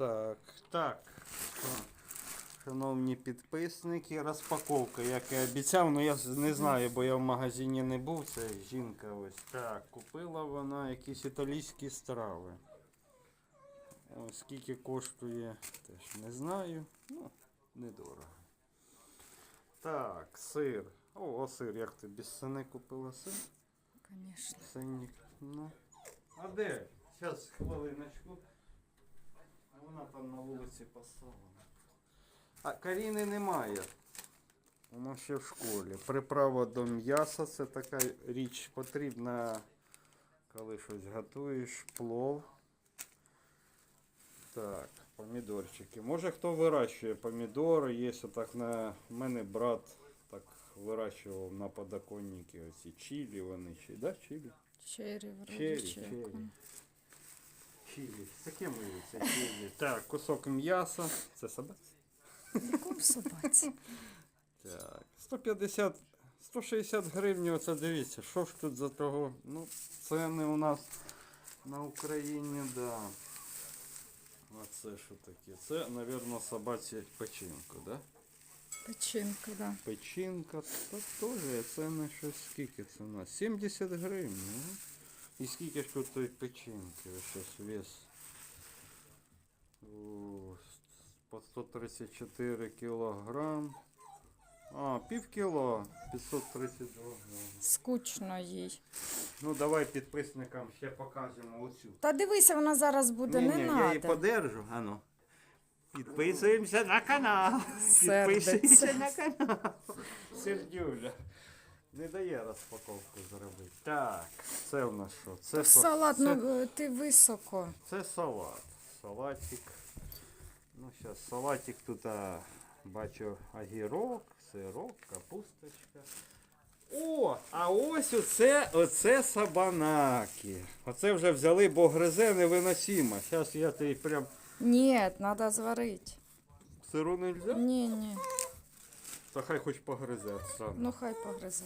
Так, так. Шановні підписники, розпаковка, як і обіцяв, ну я не знаю, бо я в магазині не був. Це жінка ось. Так, купила вона якісь італійські страви. Ось скільки коштує, теж не знаю. Ну, недорого. Так, сир. О, сир, як ти без сини купила сир? Конечно. Синник. Ну. А де? Зараз хвилиночку. Вона там на вулиці поставлена. А Каріни немає. Вона ще в школі. Приправа до м'яса це така річ потрібна, коли щось готуєш, плов. Так, помідорчики. Може хто вирощує помідори, є отак на в мене брат так вирощував на подоконнике оці чилі вони чи, да, чилі? Чи як черри. воно. Чилі. Таке миється чилі. Так, кусок м'яса. Це собаці? Якому собаці? Так. 150, 160 гривень, оце дивіться, що ж тут за того? Ну, ціни у нас на Україні, да. А це що таке? Це, мабуть, собаці печінку, да? Печінка, да. Печінка, та теж ціни щось скільки це у нас? 70 гривень. Ну? І скільки ж тут тої печінки? Ось вес. О, по 134 кілограм. А, пів кіло, 532 грам. Скучно їй. Ну давай підписникам ще покажемо оцю. Та дивися, вона зараз буде, не я її надо. подержу. Ану. Підписуємося на канал. Сердиться. Підписуємося на канал. Сердюля. Не дає розпаковку зробити. Так, це в нас що? Це що? Салат, це, ну ти високо. це салат. Салатик. Ну, зараз салатик тут а, бачу огірок, сирок, капусточка. О, а ось оце, оце сабанаки. Оце вже взяли, бо гризе невиносимо. Зараз я тобі прям Ні, треба зварити. сиру не взяв. Ні, ні. Та хай хоч погризе. Оксана. Ну хай погризе.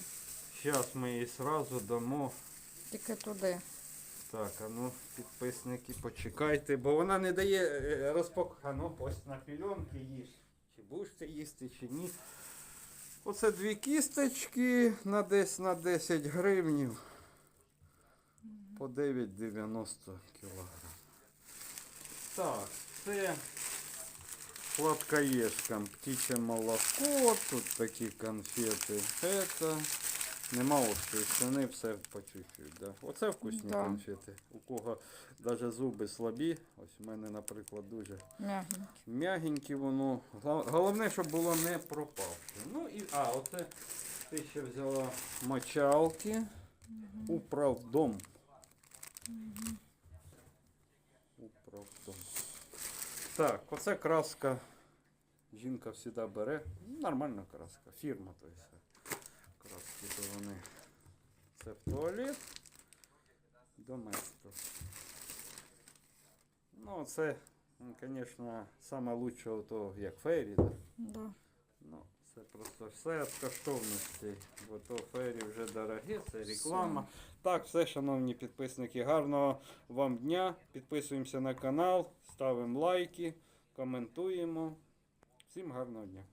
Зараз ми їй сразу дамо. Тільки туди. Так, а ну, підписники, почекайте, бо вона не дає е, розпак... А ну, ось на пільонки їж. Чи будеш ти їсти, чи ні. Оце дві кісточки на десь на 10 гривнів. По 9,90 кілограм. Так, це сладкоежкам птичье молоко, тут такі конфети. Это нема острої стіни, все по чуть-чуть. Да. Оце вкусні Да. конфети. У кого навіть зуби слабі, ось у мене, наприклад, дуже Мягенькі. воно. Головне, щоб було не пропавше. Ну і а, оце ти ще взяла мочалки. Управдом. Управдом. Так, оце краска. Жінка завжди бере. Ну, Нормальна краска. Фірма то все. Краски то вони. Це в туалет. Доместо. Ну, це, звісно, найкраще, як фейрі. Да? Да. Це просто все від коштовності, бо то фері вже дорогі, це реклама. Так, все, шановні підписники, гарного вам дня. Підписуємося на канал, ставимо лайки, коментуємо. Всім гарного дня.